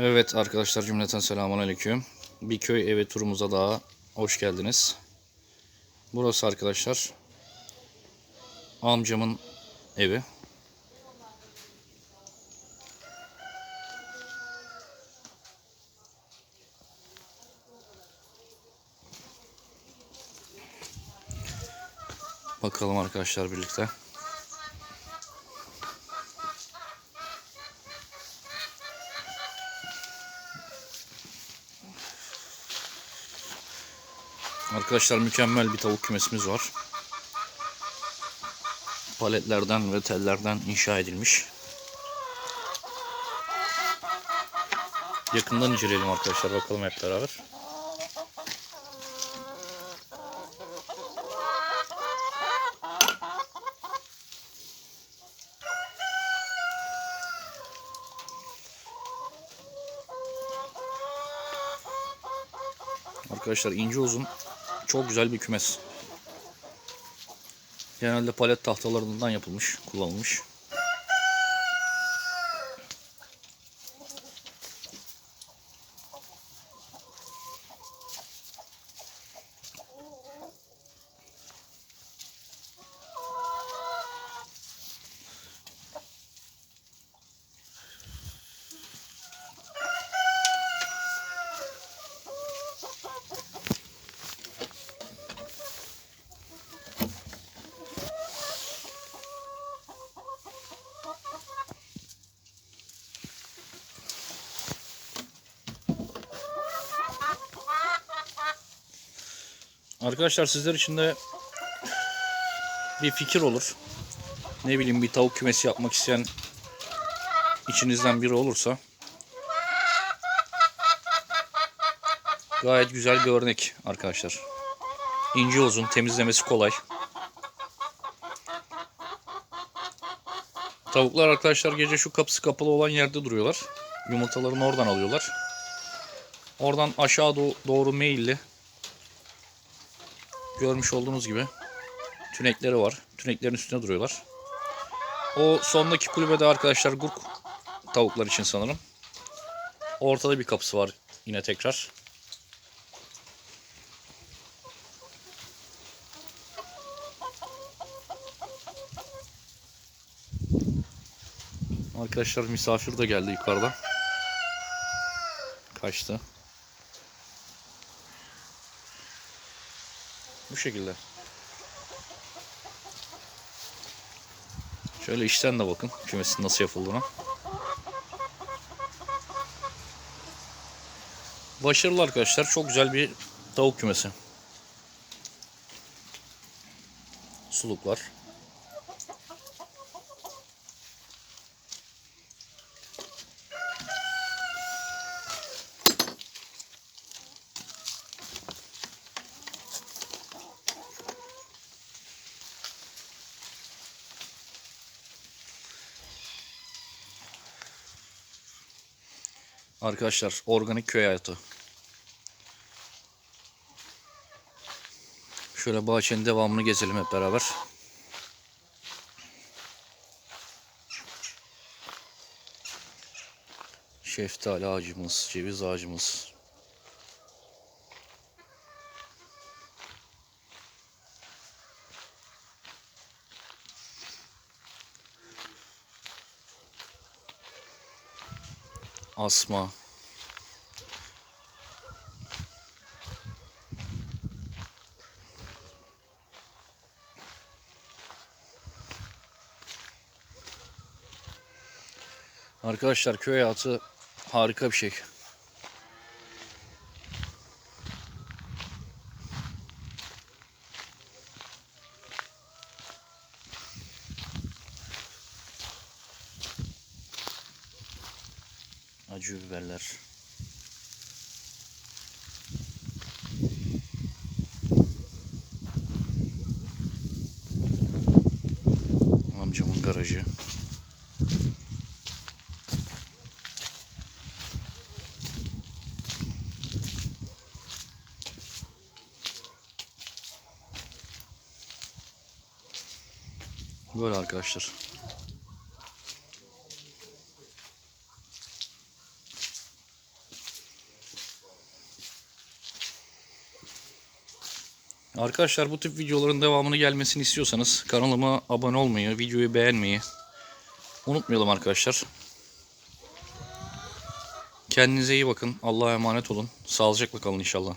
Evet arkadaşlar cümleten selamun aleyküm. Bir köy evi turumuza daha hoş geldiniz. Burası arkadaşlar amcamın evi. Bakalım arkadaşlar birlikte. Arkadaşlar mükemmel bir tavuk kümesimiz var. Paletlerden ve tellerden inşa edilmiş. Yakından inceleyelim arkadaşlar bakalım hep beraber. Arkadaşlar ince uzun çok güzel bir kümes. Genelde palet tahtalarından yapılmış, kullanılmış. Arkadaşlar sizler için de bir fikir olur. Ne bileyim bir tavuk kümesi yapmak isteyen içinizden biri olursa gayet güzel bir örnek arkadaşlar. İnce uzun, temizlemesi kolay. Tavuklar arkadaşlar gece şu kapısı kapalı olan yerde duruyorlar. Yumurtalarını oradan alıyorlar. Oradan aşağı do- doğru meyilli Görmüş olduğunuz gibi tünekleri var. Tüneklerin üstünde duruyorlar. O sondaki kulübede arkadaşlar gurk tavuklar için sanırım. Ortada bir kapısı var yine tekrar. Arkadaşlar misafir de geldi yukarıda. Kaçtı. Şekilde. Şöyle içten de bakın kümesin nasıl yapıldığına. Başarılı arkadaşlar. Çok güzel bir tavuk kümesi. Suluklar. Arkadaşlar organik köy hayatı. Şöyle bahçenin devamını gezelim hep beraber. Şeftali ağacımız, ceviz ağacımız. Asma. Arkadaşlar köy hayatı harika bir şey. Acı biberler. Amcamın garajı. Böyle arkadaşlar. Arkadaşlar bu tip videoların devamını gelmesini istiyorsanız kanalıma abone olmayı, videoyu beğenmeyi unutmayalım arkadaşlar. Kendinize iyi bakın. Allah'a emanet olun. Sağlıcakla kalın inşallah.